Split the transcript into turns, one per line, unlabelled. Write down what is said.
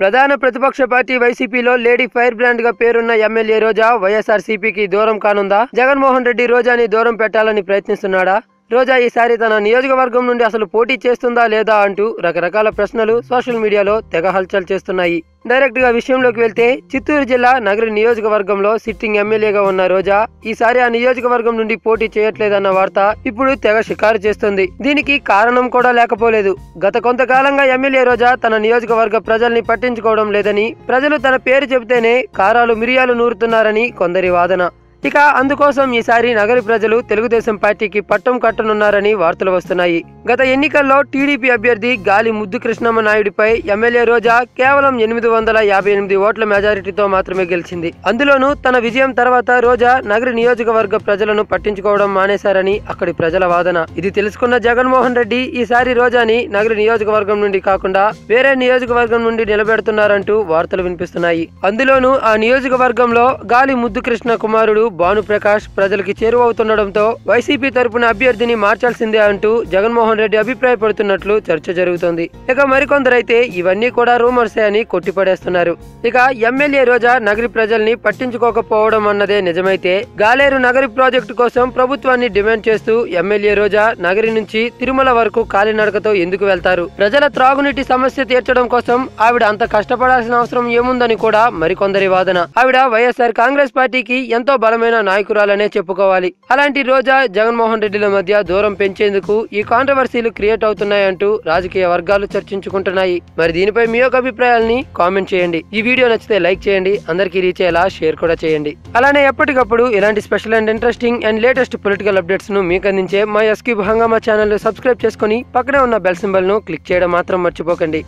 ప్రధాన ప్రతిపక్ష పార్టీ వైసీపీలో లేడీ ఫైర్ బ్రాండ్గా పేరున్న ఎమ్మెల్యే రోజా వైఎస్ఆర్సీపీకి దూరం కానుందా? జగన్మోహన్ రెడ్డి రోజాని దూరం పెట్టాలని ప్రయత్నిస్తున్నాడా? రోజా ఈసారి తన నియోజకవర్గం నుండి అసలు పోటీ చేస్తుందా లేదా అంటూ రకరకాల ప్రశ్నలు సోషల్ మీడియాలో తెగ హల్చల్ చేస్తున్నాయి. డైరెక్ట్గా విషయంలోకి వెళ్తే చిత్తూరు జిల్లా నగరి నియోజకవర్గంలో సిట్టింగ్ ఎమ్మెల్యేగా ఉన్న రోజా ఈసారి ఆ నియోజకవర్గం నుండి పోటీ చేయట్లేదన్న వార్త ఇప్పుడు తెగ షికారు చేస్తుంది. దీనికి కారణం కూడా లేకపోలేదు. గత కొంతకాలంగా ఎమ్మెల్యే రోజా తన నియోజకవర్గ ప్రజల్ని పట్టించుకోవడం లేదని ప్రజలు తన పేరు చెబితేనే కారాలు మిరియాలు నూరుతున్నారని కొందరి వాదన. ఇక అందుకోసం ఈసారి నగరి ప్రజలు తెలుగుదేశం పార్టీకి పట్టం కట్టనున్నారని వార్తలు వస్తున్నాయి. గత ఎన్నికల్లో టీడీపీ అభ్యర్థి గాలి ముద్దు కృష్ణమ్మ నాయుడిపై ఎమ్మెల్యే రోజా కేవలం ఎనిమిది వందల యాభై ఎనిమిది ఓట్ల మెజారిటీతో మాత్రమే గెలిచింది. అందులోనూ తన విజయం తర్వాత రోజా నగరి నియోజకవర్గ ప్రజలను పట్టించుకోవడం మానేశారని అక్కడి ప్రజల వాదన. ఇది తెలుసుకున్న జగన్మోహన్ రెడ్డి ఈసారి రోజాని నగరి నియోజకవర్గం నుండి కాకుండా వేరే నియోజకవర్గం నుండి నిలబెడుతున్నారంటూ వార్తలు వినిపిస్తున్నాయి. అందులోనూ ఆ నియోజకవర్గంలో గాలి ముద్దు కృష్ణ కుమారుడు భానుప్రకాష్ ప్రజలకి చేరువవుతుండడంతో వైసీపీ తరపున అభ్యర్థిని మార్చాల్సిందే అంటూ జగన్మోహన్ రెడ్డి అభిప్రాయపడుతున్నట్లు చర్చ జరుగుతోంది. ఇక మరికొందరైతే ఇవన్నీ కూడా రూమర్సే అని కొట్టిపడేస్తున్నారు. ఇక ఎమ్మెల్యే రోజా నగరి ప్రజల్ని పట్టించుకోకపోవడం అన్నదే నిజమైతే గాలేరు నగరి ప్రాజెక్టు కోసం ప్రభుత్వాన్ని డిమాండ్ చేస్తూ ఎమ్మెల్యే రోజా నగరి నుంచి తిరుమల వరకు కాలినడకతో ఎందుకు వెళ్తారు? ప్రజల త్రాగునీటి సమస్య తీర్చడం కోసం ఆవిడ అంత కష్టపడాల్సిన అవసరం ఏముందని కూడా మరికొందరి వాదన. ఆవిడ వైఎస్ఆర్ కాంగ్రెస్ పార్టీకి ఎంతో బలమైన నాయకురాలనే చెప్పుకోవాలి. అలాంటి రోజా జగన్మోహన్ రెడ్డిల మధ్య దూరం పెంచేందుకు ఈ కాంట్రవర్సీలు క్రియేట్ అవుతున్నాయంటూ రాజకీయ వర్గాలు చర్చించుకుంటున్నాయి. మరి దీనిపై మీ యొక్క అభిప్రాయాల్ని కామెంట్ చేయండి. ఈ వీడియో నచ్చితే లైక్ చేయండి అందరికీ రీచ్ అయ్యేలా షేర్ కూడా చేయండి. అలానే ఎప్పటికప్పుడు ఇలాంటి special and interesting and latest political అప్డేట్స్ను మీకు అందించే మా ఎస్క్యూబ్ హంగామా ఛానల్ సబ్స్క్రైబ్ చేసుకుని పక్కనే ఉన్న బెల్ సింబల్ను క్లిక్ చేయడం మాత్రం మర్చిపోకండి.